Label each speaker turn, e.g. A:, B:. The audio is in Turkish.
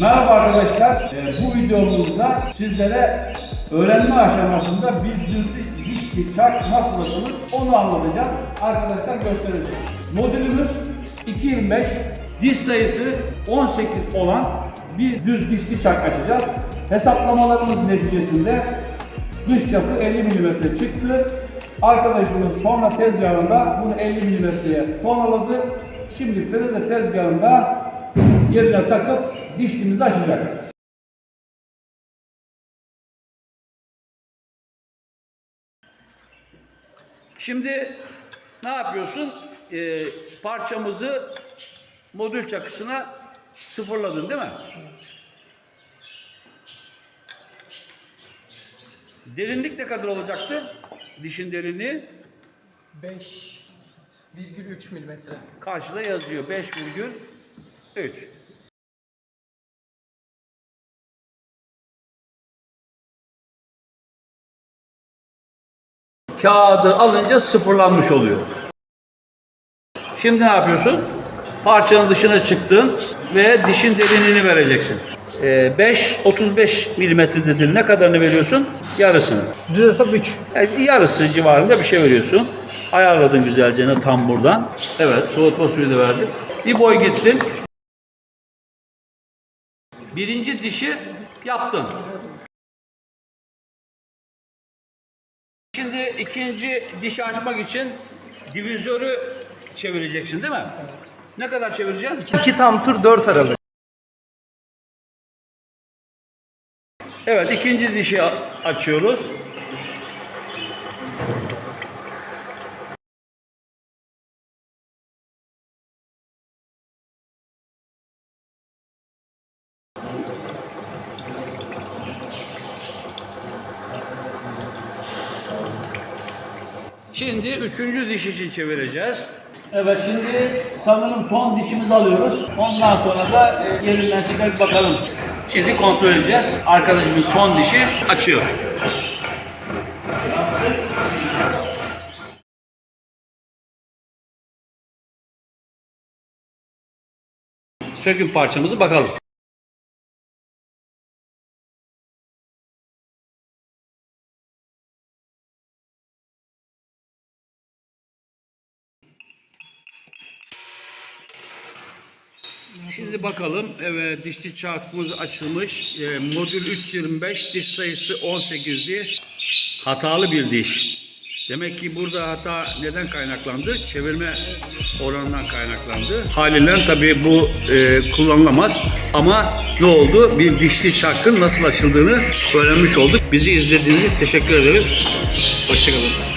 A: Merhaba arkadaşlar. Ee, bu videomuzda sizlere öğrenme aşamasında bir düzlük dişli çark nasıl açılır onu anlatacağız. Arkadaşlar göstereceğiz. Modülümüz 225 diş sayısı 18 olan bir düz dişli çark açacağız. Hesaplamalarımız neticesinde dış çapı 50 mm çıktı. Arkadaşımız torna tezgahında bunu 50 mm'ye tornaladı. Şimdi freze tezgahında yerine takıp dişlimizi açacak. Şimdi ne yapıyorsun? Ee, parçamızı modül çakısına sıfırladın değil mi? Derinlik ne kadar olacaktı? Dişin derinliği
B: 5,3 milimetre.
A: karşıda yazıyor 5,3. Kağıdı alınca sıfırlanmış oluyor. Şimdi ne yapıyorsun? Parçanın dışına çıktın ve dişin derinliğini vereceksin. Ee, 5 35 milimetre dedin. Ne kadarını veriyorsun? Yarısını.
B: Düz hesap 3.
A: Yani yarısı civarında bir şey veriyorsun. Ayarladın güzelce ne tam buradan. Evet soğutma suyu da verdik. Bir boy gittin. Birinci dişi yaptın. Şimdi ikinci dişi açmak için divizörü çevireceksin değil mi? Ne kadar çevireceksin?
B: 2 tam tur 4 aralık.
A: Evet ikinci dişi açıyoruz. Şimdi üçüncü diş için çevireceğiz. Evet şimdi sanırım son dişimizi alıyoruz. Ondan sonra da e, yerinden çıkarıp bakalım. Şimdi kontrol edeceğiz. Arkadaşımız son dişi açıyor. Sökün parçamızı bakalım. Şimdi bakalım. Evet dişli çarkımız açılmış. Ee, modül 325 diş sayısı 18'di. Hatalı bir diş. Demek ki burada hata neden kaynaklandı? Çevirme oranından kaynaklandı. Haliyle tabii bu e, kullanılamaz. Ama ne oldu? Bir dişli çarkın nasıl açıldığını öğrenmiş olduk. Bizi izlediğiniz için teşekkür ederiz. Hoşçakalın.